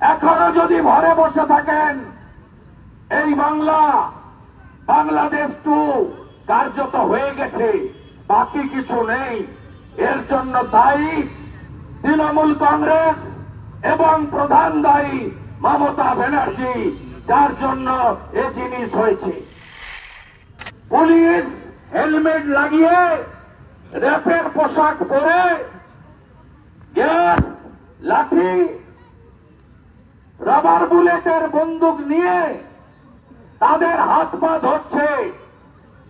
এখনও যদি ঘরে বসে থাকেন, এই বাংলা, বাংলাদেশ টু কার্যত হয়ে গেছে, বাকি কিছু নেই। এর জন্য দায়ী তৃণমূল কংগ্রেস এবং প্রধান দায়ী মমতা ব্যানার্জি, যার জন্য এ জিনিস হয়েছে। পুলিশ হেলমেট লাগিয়ে র্যাপের পোশাক পরে গ্যাস, লাঠি রাবার বুলেটের বন্দুক নিয়ে তাদের হাত পা ধরছে।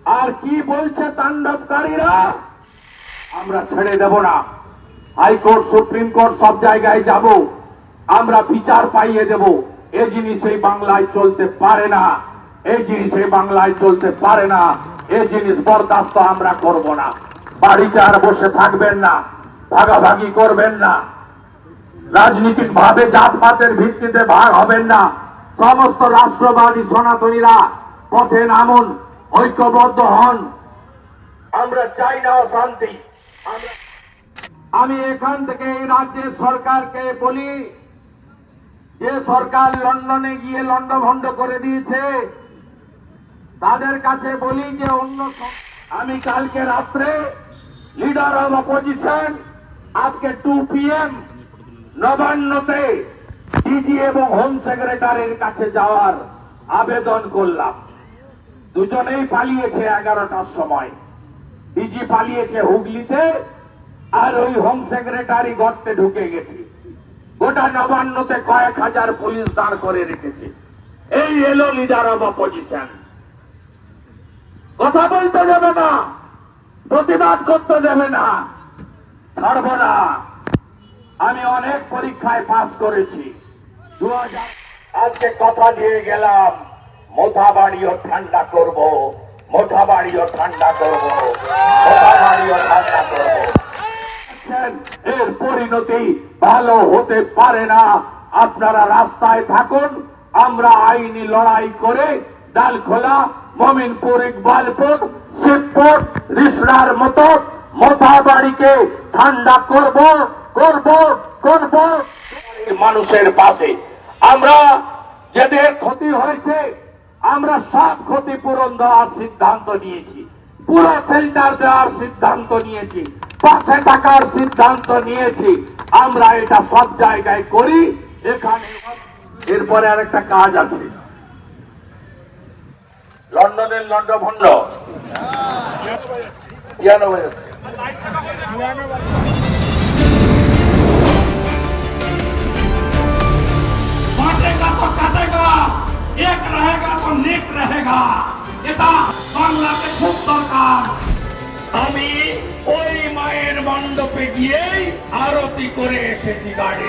আর কি বলছে তাণ্ডবকারীরা? আমরা ছেড়ে দেব না। হাইকোর্ট, সুপ্রিম কোর্ট সব জায়গায় যাব। আমরা বিচার পাইয়ে দেব। এ জিনিস এই বাংলায় চলতে পারে না। এই জিনিস এই বাংলায় চলতে পারে না। এ জিনিস বরদাস্ত আমরা করব না। বাড়িতে আর বসে থাকবেন না। ভাগাভাগি করবেন না। রাজনীতিক ভাবে জাতপাতের ভিত্তিতে ভাগ হবেন না। সমস্ত রাষ্ট্রবাদী সনাতনীরা পথে নামুন, ঐক্যবদ্ধ হন। আমরা চাই না অশান্তি। আমি এখান থেকে এই রাজ্যের সরকারকে বলি, যে সরকার লন্ডনে গিয়ে লন্ডভন্ড করে দিয়েছে, তাদের কাছে বলি যে অন্য আমি কালকে রাত্রে লিডার অব অপোজিশন আজকে টু পিএম নবান্নতে ডিজি এবং হোম সেক্রেটারির কাছে যাওয়ার আবেদন করলাম। দুজনেই পালিয়েছে এগারোটার সময়। ডিজি পালিয়েছে হুগলিতে, আর ওই হোম সেক্রেটারি গর্তে ঢুকে গেছে। গোটা নবান্নতে কয়েক হাজার পুলিশ দাঁড় করে রেখেছে। এই এলো লিডার অব অপোজিশন কথা বলতে দেবে না, প্রতিবাদ করতে দেবে না, ছাড়বো না। আমি অনেক পরীক্ষায় পাস করেছি। দু হাজার আজকে কথা দিয়ে গেলাম মোথা বাড়িও ঠান্ডা করব মোথা বাড়িও ঠান্ডা করব মোথা বাড়িও ঠান্ডা করব। এর পরিণতি ভালো হতে পারে না। আপনারা রাস্তায় থাকুন আমরা আইনি লড়াই করে ডালখোলা মমিনপুর ইকবালপুর শিবপুর রিসরার মতো মোথা বাড়িকে ঠান্ডা করব। করব করব। মানুষের পাশে। আমরা যাদের ক্ষতি হয়েছে আমরা সব ক্ষতিপূরণ দেওয়ার সিদ্ধান্ত নিয়েছি। পুরো সেন্টার দেওয়ার সিদ্ধান্ত নিয়েছি। পাশে থাকার সিদ্ধান্ত নিয়েছি। আমরা এটা সব জায়গায় করি এখানে এরপরে আর একটা কাজ আছে। লন্ডনের লন্ডভন্ড পিয়ানো বাজাচ্ছে। बांटेगा तो काटेगा एक रहेगा तो नेक रहेगा এটা বাংলাতে খুব দরকার আমি ওই মায়ের মণ্ডপে গিয়েই আরতি করে এসেছি গাড়ি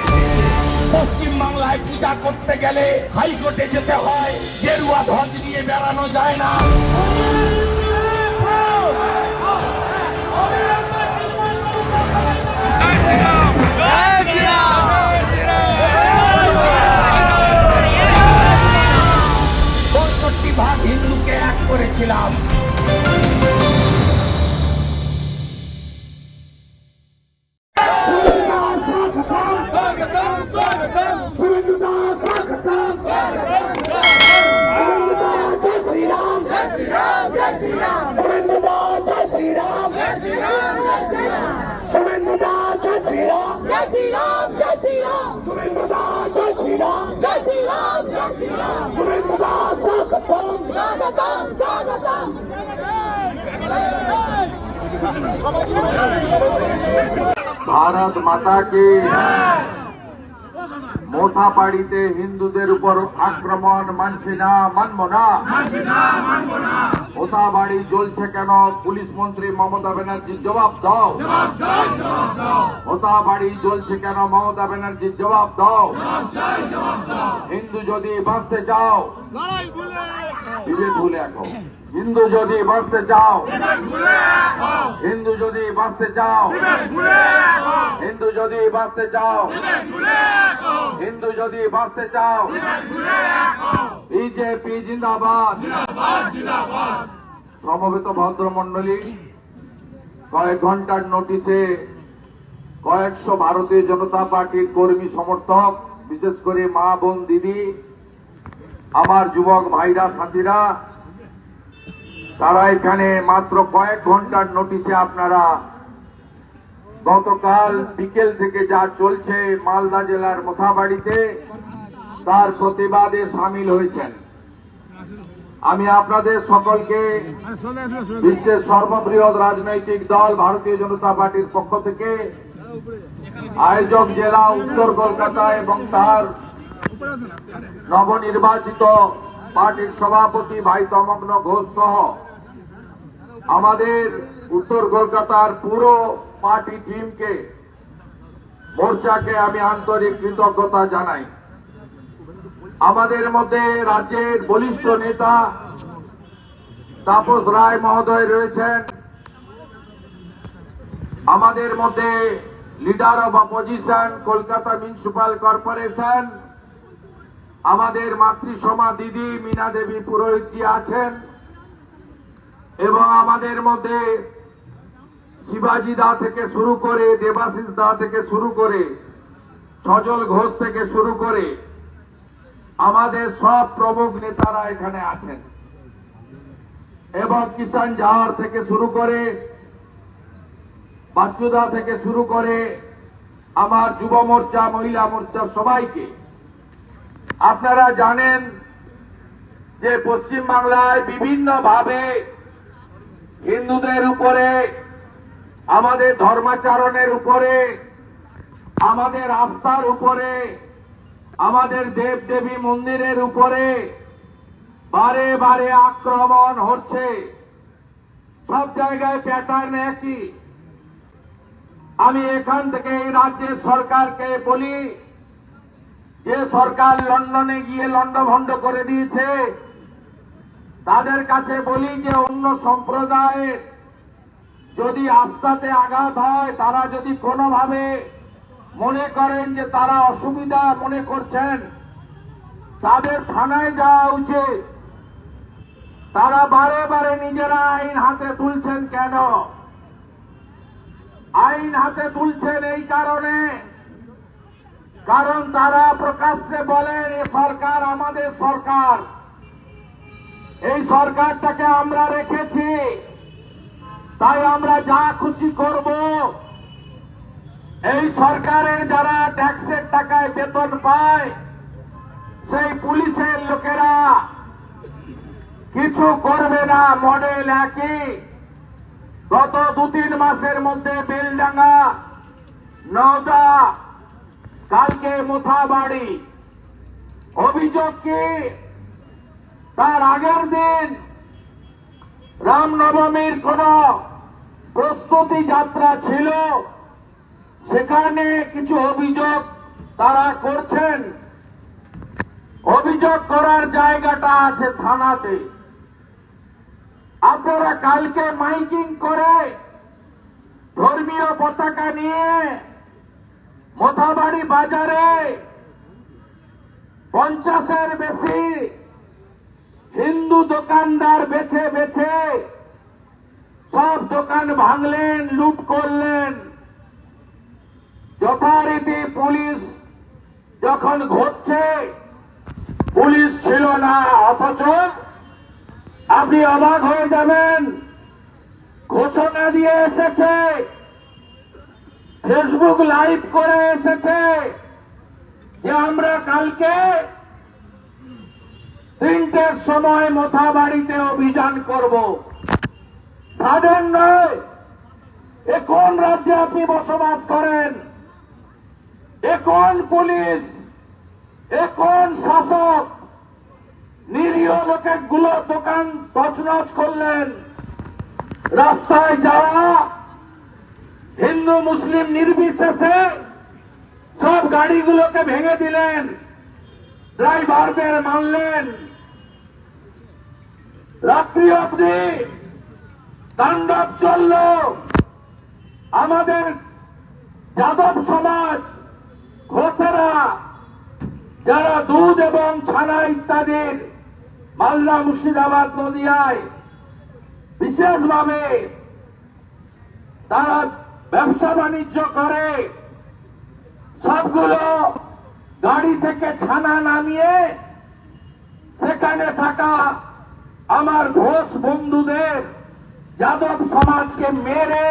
পশ্চিম বাংলায় পূজা করতে গেলে হাইকোর্টে যেতে হয় গেরুয়া ধ্বজ নিয়ে বেড়ানো যায় না स्वागतम स्वागतम ভারত মাতাকে মোথা পাড়িতে হিন্দুদের উপর আক্রমণ মানছি না মানব না। মোথা বাড়ি জ্বলছে কেন? পুলিশ মন্ত্রী মমতা ব্যানার্জি জবাব দাও। মোথা বাড়ি জ্বলছে কেন? মমতা ব্যানার্জি জবাব দাও। হিন্দু যদি বাঁচতে চাও বিবেক ভুলে এখন হিন্দু যদি বাঁচতে চাও হিন্দু যদি বাঁচতে চাও হিন্দু যদি বাঁচতে চাও যদি বাঁচতে চাও, বিজেপি জিন্দাবাদ। সমবেত ভদ্রমন্ডলী কয়েক ঘণ্টার নোটিশে কয়েকশো ভারতীয় জনতা পার্টির কর্মী সমর্থক, বিশেষ করে মা, বোন, দিদি, আমার যুবক ভাইরা, সাথীরা, তারা এখানে মাত্র কয়েক ঘণ্টার নোটিশে আপনারা গতকাল বিকেল থেকে যা চলছে মালদা জেলার মোথাবাড়িতে, তার প্রতিবাদে সামিল হয়েছেন। আমি আপনাদের সকলকে বিশ্বের সর্ববৃহৎ রাজনৈতিক দল ভারতীয় জনতা পার্টির পক্ষ থেকে, আয়োজক জেলা উত্তর কলকাতা এবং তার নবনির্বাচিত পার্টির সভাপতি ভাই তমগ্ন ঘোষ সহ আমাদের উত্তর কলকাতার পুরো পার্টি টিমকে, মোর্চাকে আমি আন্তরিক কৃতজ্ঞতা জানাই। আমাদের মধ্যে রাজ্যের বলিষ্ঠ নেতা তাপস রায় মহোদয় রয়েছেন। আমাদের মধ্যে leader of opposition Kolkata municipal corporation, আমাদের মাতৃসমা দিদি মীনা দেবী পুরোহিতজি আছেন এবং আমাদের মধ্যে শিবাজি দা থেকে শুরু করে, দেবাশিস দা থেকে শুরু করে, সজল ঘোষ থেকে শুরু করে, আমাদের সব প্রমুখ নেতারা এখানে আছেন। এবং কিষাণ জাহার থেকে শুরু করে বাচ্চুদা থেকে শুরু করে, আমার যুব মোর্চা, মহিলা মোর্চা সবাইকে। আপনারা জানেন যে পশ্চিম বাংলায় বিভিন্ন ভাবে হিন্দুদের উপরে আমাদের ধর্মাচরণের উপরে, আমাদের আস্থার উপরে, আমাদের দেব দেবী মন্দিরের উপরে বারে বারে আক্রমণ হচ্ছে। সব জায়গায় প্যাটার্ন একই। আমি এখান থেকে এই রাজ্যের সরকারকে বলি, যে সরকার লন্ডনে গিয়ে লন্ডভন্ড করে দিয়েছে, তাদের কাছে বলি যে অন্য সম্প্রদায়ের যদি আস্থাতে আঘাত হয়, তারা যদি কোনোভাবে মনে করেন যে তারা অসুবিধা মনে করছেন, তাদের থানায় যাওয়া উচিত। তারা বারে বারে নিজেরা আইন হাতে তুলছেন কেন? আইন হাতে তুলছেন এই কারণে, কারণ তারা প্রকাশ্যে বলেন, এ সরকার আমাদের সরকার। এই সরকারটাকে আমরা রেখেছি। তাই আমরা যা খুশি করব, এই সরকারের যারা ট্যাক্সের টাকায় বেতন পায়, সেই পুলিশের লোকেরা কিছু করবে না, মডেল একই। গত দু তিন মাসের মধ্যে বেলডাঙ্গা, নওদা, কালকে মোথাবাড়ি। অভিযোগ কি? তার আগের দিন রামনবমীর কোন প্রস্তুতি যাত্রা ছিল? সেখানে কিছু অভিযোগ তারা করছেন। অভিযোগ করার জায়গাটা আছে থানাতে। আপনারা কালকে মাইকিং করে ধর্মীয় পতাকা নিয়ে মোথাবাড়ি বাজারে পঞ্চাশের বেশি হিন্দু দোকানদার বেছে বেছে সব দোকান ভাঙলেন, লুট করলেন। যথারীতি পুলিশ যখন ঘটছে পুলিশ ছিল না, অথচ আপনি অবাক হয়ে যাবেন, ঘোষণা দিয়ে এসেছে ফেসবুক লাইভ করে এসেছে যে আমরা কালকে তিনটের সময় মোথাবাড়িতে অভিযান করব। সাধারণ নয়। এ কোন রাজ্যে আপনি বসবাস করেন? এ কোন পুলিশ? এ কোন শাসক? নিরীহ লোকেরগুলো দোকান তছনছ করলেন। রাস্তায় যাওয়া, হিন্দু, মুসলিম নির্বিশেষে সব গাড়িগুলোকে ভেঙে দিলেন। ড্রাইভারদের মানলেন রাত্রি অবধি তাণ্ডব চলল। আমাদের যাদব সমাজ, ঘোষেরা, যারা দুধ এবং ছানা ইত্যাদির মালদা মুর্শিদাবাদ নদিয়ায় বিশেষভাবে তারা ব্যবসা বাণিজ্য করে, সবগুলো গাড়ি থেকে ছানা নামিয়ে সেখানে থাকা আমার ঘোষ বন্ধুদের যাদব সমাজকে মেরে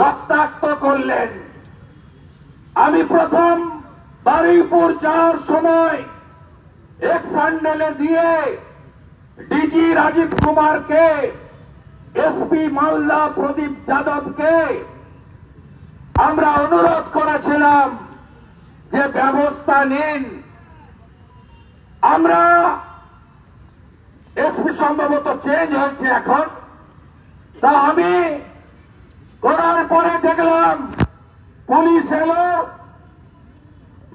রক্তাক্ত করলেন। আমি প্রথম বারুইপুর যাওয়ার সময় এক স্যান্ডেলে দিয়ে ডিজি রাজীব কুমারকে এসপি মালদা প্রদীপ যাদবকে আমরা অনুরোধ করেছিলাম যে ব্যবস্থা নিন। আমরা এসপি সম্ভবত চেঞ্জ হয়েছে এখন। তা আমি করার পরে দেখলাম পুলিশ এলো।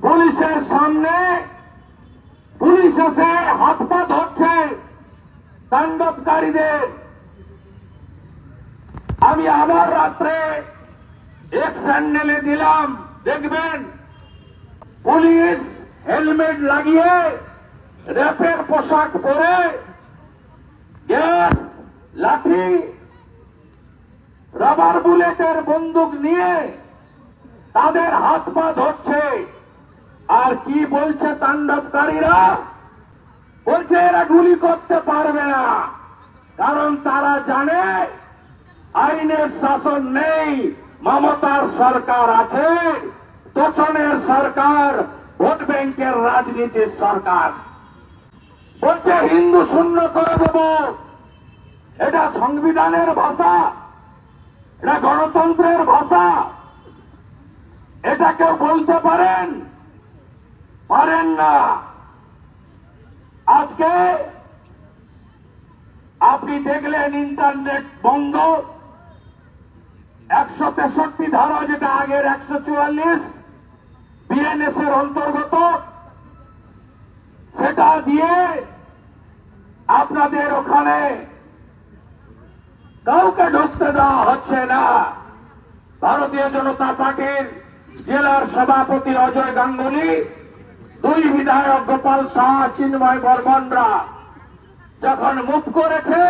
পুলিশের সামনে পুলিশ এসে হাত পা ধরছে তাণ্ডবকারীদের। আমি আবার রাত্রে এক স্যান্ডেলে দিলাম, দেখবেন, পুলিশ হেলমেট লাগিয়ে র্যাপের পোশাক পরে গ্যাস, লাঠি রাবার বুলেটের বন্দুক নিয়ে তাদের হাত পা ধরছে। আর কি বলছে তাণ্ডবকারীরা? বলছে এরা গুলি করতে পারবে না, কারণ তারা জানে আইনের শাসন নেই, মমতার সরকার আছে, তোষণের সরকার, ভোট ব্যাংকের রাজনীতির সরকার। বলছে হিন্দু শূন্য করে দেব। এটা সংবিধানের ভাষা, এটা গণতন্ত্রের ভাষা। এটা কেউ বলতে পারেন? পারেন না। আজকে আপনি দেখলেন ইন্টারনেট বন্ধ। একশো তেষট্টি ধারা যেটা আগের একশো চুয়াল্লিশ বিএনএস এর অন্তর্গত। সেটা দিয়ে আপনাদের ওখানে কাউকে ঢুকতে দেওয়া হচ্ছে না। ভারতীয় জনতা পার্টির জেলার সভাপতি অজয় গাঙ্গুলি, দুই বিধায়ক গোপাল শাহ, চিন্ময় বর্মনরা যখন মুখ করেছে,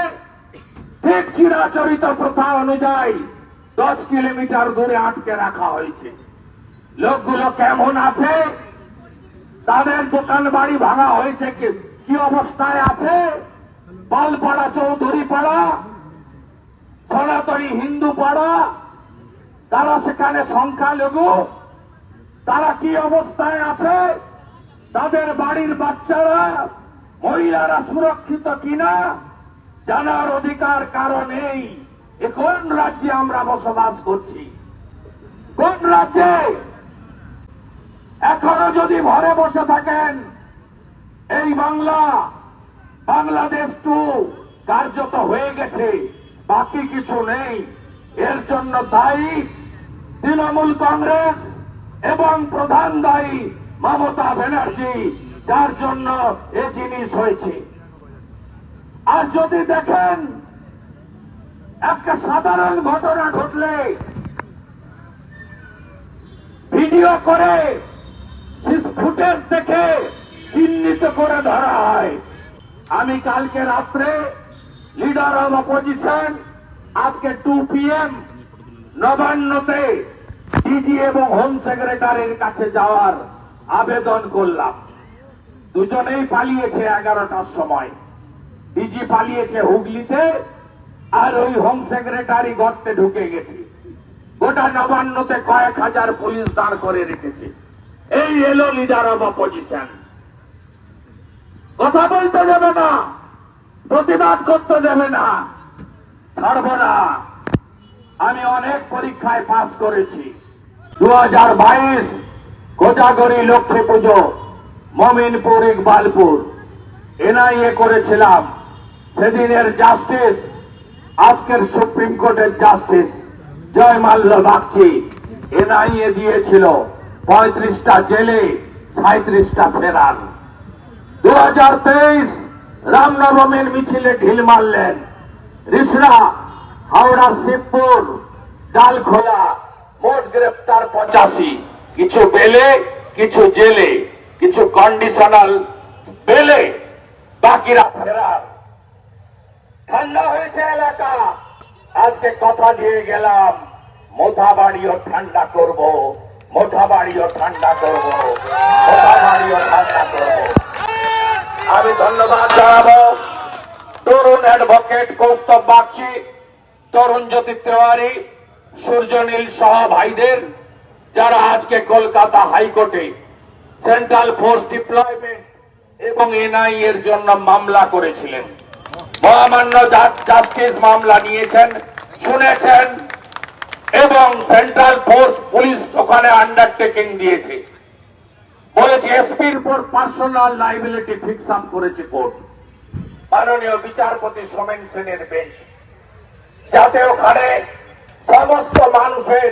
ঠিক চিরাচরিত প্রথা অনুযায়ী দশ কিলোমিটার দূরে আটকে রাখা হয়েছে। লোকগুলো কেমন আছে? তাদের দোকান বাড়ি ভাঙা হয়েছে কি? অবস্থায় আছে? পালপাড়া চৌধুরী পাড়া সনাতনী হিন্দু পাড়া তারা সেখানে সংখ্যালঘু, তারা কি অবস্থায় আছে? তাদের বাড়ির বাচ্চারা, মহিলারা সুরক্ষিত কিনা? জানার অধিকার কারণ নেই। এ কোন রাজ্যে আমরা বসবাস করছি? কোন রাজ্যে? এখনও যদি ঘরে বসে থাকেন, এই বাংলা, বাংলাদেশ টু কার্যত হয়ে গেছে, বাকি কিছু নেই। এর জন্য দায়ী তৃণমূল কংগ্রেস এবং প্রধান দায়ী মমতা ব্যানার্জি, যার জন্য এ জিনিস হয়েছে। আর যদি দেখেন, একটা সাধারণ ঘটনা ঘটলে, ভিডিও করে ফুটেজ দেখে চিহ্নিত করে ধরা হয়। আমি কালকে রাত্রে লিডার অব অপোজিশন আজকে টু পিএম নবান্নতে ডিজি এবং হোম সেক্রেটারির কাছে যাওয়ার আবেদন করলাম। দুজনেই পালিয়েছে এগারোটার সময়। ডিজি পালিয়েছে হুগলিতে, আর ওই হোম সেক্রেটারি গর্তে ঢুকে গেছে। গোটা নবান্নতে কয়েক হাজার পুলিশ দাঁড় করে রেখেছে। এই এলো লিডার অব অপোজিশন কথা বলতে দেবে না, প্রতিবাদ করতে দেবে না, ছাড়ব না। আমি অনেক পরীক্ষায় পাশ করেছি। দু হাজার বাইশ কোজাগরি লক্ষ্মী পুজো, মমিনপুর, ইকবালপুর। এনআইএ করেছিলাম। সেদিনের জাস্টিস আজকের সুপ্রিম কোর্টের justice Joymalya Bagchi. NIA দিয়েছিল। পঁয়ত্রিশটা জেলে সাঁত্রিশটা ফেরার। দু হাজার তেইশ রামনবমীর মিছিলে ঢিল মারলেন। রিসরা, হাওড়া, শিবপুর, ডালখোলা, মোট গ্রেপ্তার পঁচাশি। কিছু বেলে, কিছু জেলে, কিছু কন্ডিশনাল বেলে, বাকিরা ফেরার। ঠান্ডা হয়েছে এলাকা। আজকে কথা দিয়ে গেলাম মোথাবাড়িও ঠান্ডা করব। মোটা বাড়িও ঠান্ডা করব, মোটা বাড়িও ঠান্ডা করব। আমি ধন্যবাদ জানাব। তরুণ অ্যাডভোকেট কৌস্তব বাগচি, তরুণ জ্যোতি তেওয়ারি, সূর্যনীল সহ ভাইদের, যারা আজকে কলকাতা হাইকোর্টে সেন্ট্রাল ফোর্স ডিপ্লয়মেন্ট এবং এনআই এর জন্য মামলা করেছিলেন। মহামান্য জাস্টিস মামলা নিয়েছেন, শুনেছেন। এবং সেন্ট্রাল ফোর্স পুলিশ ওখানে আন্ডারটেকিং দিয়েছে। বলেছে এসপির উপর পার্সোনাল লাইবিলিটি ফিক্স আপ করেছে কোর্ট মাননীয় বিচারপতি সোমেন সেনের বেঞ্চ যাতে ওখানে সমস্ত মানুষের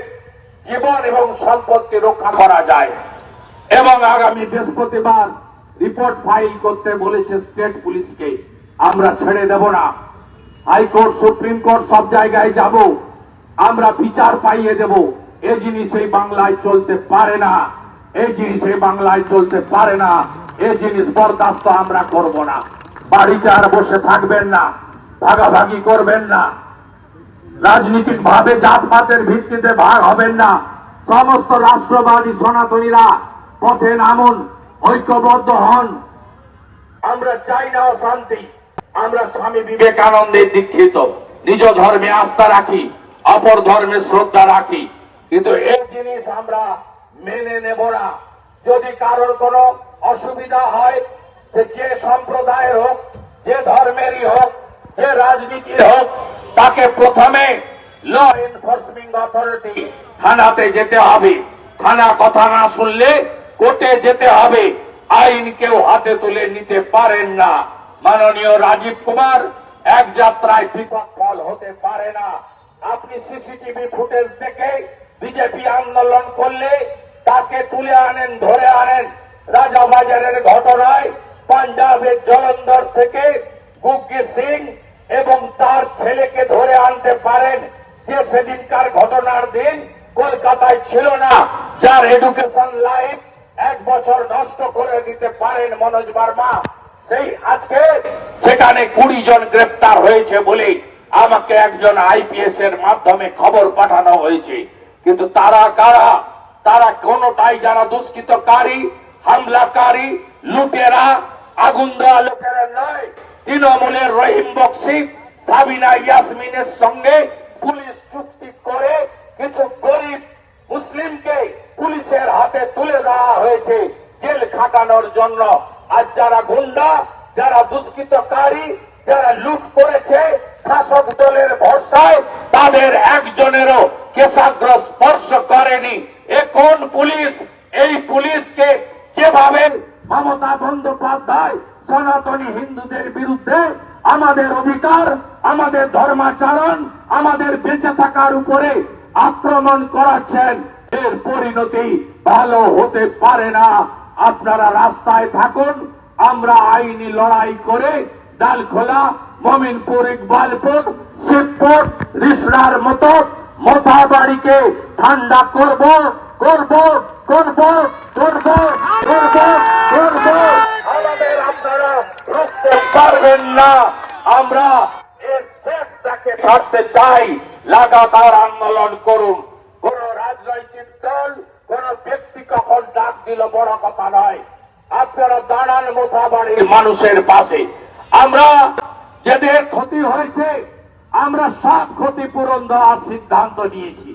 জীবন এবং সম্পত্তি রক্ষা করা যায়। এবং আগামী বৃহস্পতিবার রিপোর্ট ফাইল করতে বলেছে স্টেট পুলিশকে, আমরা ছেড়ে দেব না। হাইকোর্ট, সুপ্রিম কোর্ট সব জায়গায় যাব। আমরা বিচার পাইয়ে দেব। এই জিনিস এই বাংলায় চলতে পারে না। এই জিনিস এই বাংলায় চলতে পারে না। এই জিনিস বরদাস্ত আমরা করব না। বাড়িতে আর বসে থাকবেন না। ভাগাভাগি করবেন না। রাজনীতিক ভাবে জাতপাতের ভিত্তিতে ভাগ হবেন না। সমস্ত রাষ্ট্রবাদী সনাতনীরা পথে নামুন, ঐক্যবদ্ধ হন। আমরা চাই না অশান্তি। আমরা স্বামী বিবেকানন্দের দীক্ষিত। নিজ ধর্মে আস্থা রাখি। অপর ধর্মে শ্রদ্ধা রাখি। কিন্তু এই জিনিস আমরা মেনে নেব না। যদি কারোর কোনো অসুবিধা হয় সে যে সম্প্রদায়ের হোক যে ধর্মেরই হোক যে রাজনীতির হোক তাকে প্রথমে ল এনফোর্সিং অথরিটি থানাতে যেতে হবে। থানা কথা না শুনলে কোর্টে যেতে হবে। আইন কেউ হাতে তুলে নিতে পারেন না। মাননীয় রাজীব কুমার এক যাত্রায় পৃথক ফল হতে পারে না। আপনি সিসিটিভি ফুটেজ দেখে বিজেপি আন্দোলন করলে তাকে তুলে আনেন, ধরে আনেন। রাজাবাজারের ঘটনায় পাঞ্জাবের জলন্ধর থেকে গুগ্গি সিং এবং তার ছেলেকে ধরে আনতে পারেন। যে সেদিনকার ঘটনার দিন কলকাতায় ছিল না। যার এডুকেশন লাইফ এক বছর নষ্ট করে দিতে পারেন মনোজ বার্মা। সেই আজকে সেখানে কুড়ি জন গ্রেপ্তার হয়েছে বলে আমাকে একজন আইপিএস এর মাধ্যমে খবর পাঠানো হয়েছে। কিন্তু তারা কারা? তারা কোনটাই যারা দুষ্কৃতকারী, হামলাকারী, লুটেরা, আগুন দেওয়া লোকেরা নয়। তৃণমূলের রহিম বক্সি, সাবিনা ইয়াসমিনের সঙ্গে পুলিশ চুক্তি করে কিছু গরিব মুসলিমকে পুলিশের হাতে তুলে দেওয়া হয়েছে জেল খাটানোর জন্য। আর যারা গুন্ডা, যারা দুষ্কৃতকারী, যারা লুট করেছে শাসক দলের ভরসায় তাদের একজনেরও কেশাগ্র স্পর্শ করেনি। এ কোন পুলিশ? এই পুলিশকে যেভাবে মমতা বন্দ্যোপাধ্যায় সনাতনী হিন্দুদের বিরুদ্ধে আমাদের অধিকার, আমাদের ধর্মাচরণ, আমাদের বেঁচে থাকার উপরে আক্রমণ করাচ্ছেন, এর পরিণতি ভালো হতে পারে না। আপনারা রাস্তায় থাকুন, আমরা আইনি লড়াই করে ডালখোলা মমিনপুর ইকবালপুর, শিবপুর রিসড়ার মতো মোথাবাড়িকে ঠান্ডা করব করব করব করব করব করব। আমাদের আপনারা রুখতে পারবেন না। আমরা এর শেষ তাকে ছাড়তে চাই। লাগাতার আন্দোলন করুন। কোন রাজনৈতিক দল, কোন ব্যক্তি কখন ডাক দিল বড় কথা নয়। আপনারা দাঁড়ান মোথাবাড়ির মানুষের পাশে। আমরা যাদের ক্ষতি হয়েছে, আমরা সব ক্ষতিপূরণ দেওয়ার সিদ্ধান্ত নিয়েছি।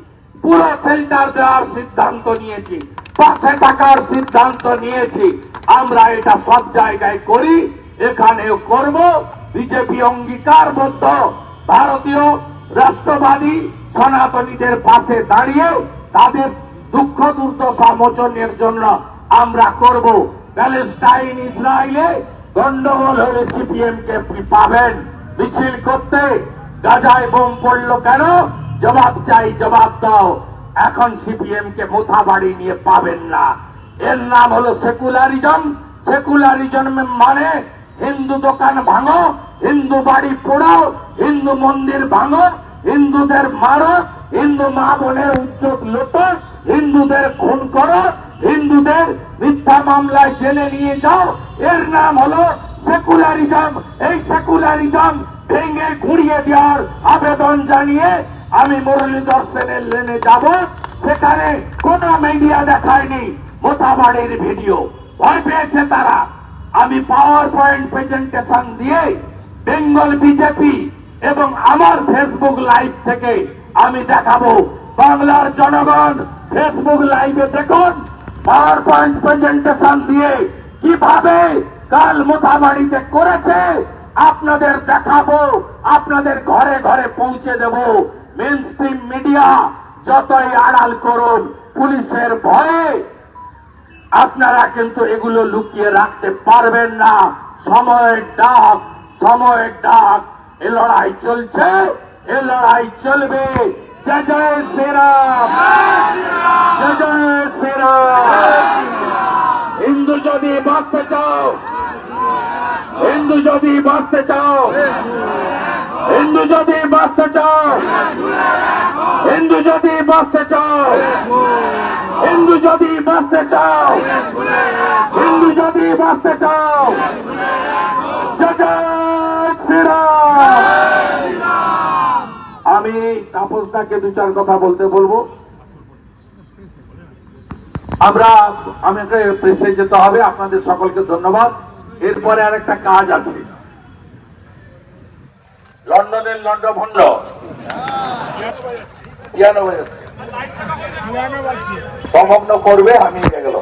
পুরো সেন্টার দেওয়ার সিদ্ধান্ত নিয়েছি, পাশে থাকার সিদ্ধান্ত নিয়েছি। আমরা এটা সব জায়গায় করি, এখানেও করব। বিজেপি অঙ্গীকারবদ্ধ, ভারতীয় রাষ্ট্রবাদী সনাতনীদের পাশে দাঁড়িয়ে তাদের দুঃখ দুর্দশা মোচনের জন্য আমরা করব। প্যালেস্টাইন ইসরায়েলে গন্ডগোল হলে সিপিএম কে পাবেন। মিছিল করতে গাজায় বোম পড়ল কেন? জবাব চাই, জবাব দাও। এখন সিপিএম কে মোথা বাড়ি নিয়ে পাবেন না। এর নাম হলো সেকুলারিজম। সেকুলারিজম মানে হিন্দু দোকান ভাঙো, হিন্দু বাড়ি পোড়াও, হিন্দু মন্দির ভাঙো, হিন্দুদের মারো, হিন্দু মা বোনের উচ্চক লোটো, হিন্দুদের খুন করো, হিন্দুদের মিথ্যা মামলায় জেলে নিয়ে যাও। এর নাম হলো সেকুলারিজম এই সেকুলারিজম ভেঙে ঘুরিয়ে দেওয়ার আবেদন জানিয়ে আমি মুরলীধর সেনের লেনে যাব। সেখানে কোন মিডিয়া দেখায়নি মোথাবাড়ির ভিডিও ভয় পেয়েছে তারা। আমি পাওয়ার পয়েন্ট প্রেজেন্টেশন দিয়ে বেঙ্গল বিজেপি এবং আমার ফেসবুক লাইভ থেকে আমি দেখাবো। বাংলার জনগণ ফেসবুক লাইভে দেখুন। পাওয়ার পয়েন্ট প্রেজেন্টেশন দিয়ে কীভাবে কাল মোথাবাড়িতে করেছে, আপনাদের দেখাবো, আপনাদের ঘরে ঘরে পৌঁছে দেব। মেন স্ট্রিম মিডিয়া যতই আড়াল করুন, পুলিশের ভয়ে আপনারা কিন্তু এগুলো লুকিয়ে রাখতে পারবেন না। সময়ের ডাক সময়ের ডাক। এ লড়াই চলছে, এ লড়াই চলবে। জয় জয় শ্রীরাম জয় জয় শ্রীরাম হিন্দু যদি বাঁচতে চাও, হিন্দু যদি বাঁচতে চাও, হিন্দু যদি বাঁচতে চাও, হিন্দু যদি বাঁচতে চাও, হিন্দু যদি বাঁচতে চাও, হিন্দু যদি বাঁচতে চাও জয় জয় শ্রীরাম আমি তাপসদাকে দু চার কথা বলতে বলব। আমরা, আমাকে প্রেসে যেতে হবে, আপনাদের সকলকে ধন্যবাদ। এরপরে আরেকটা কাজ আছে। লন্ডনের লন্ড ভন্ড পিয়ানো বাজাচ্ছে। করবে আমি গেল।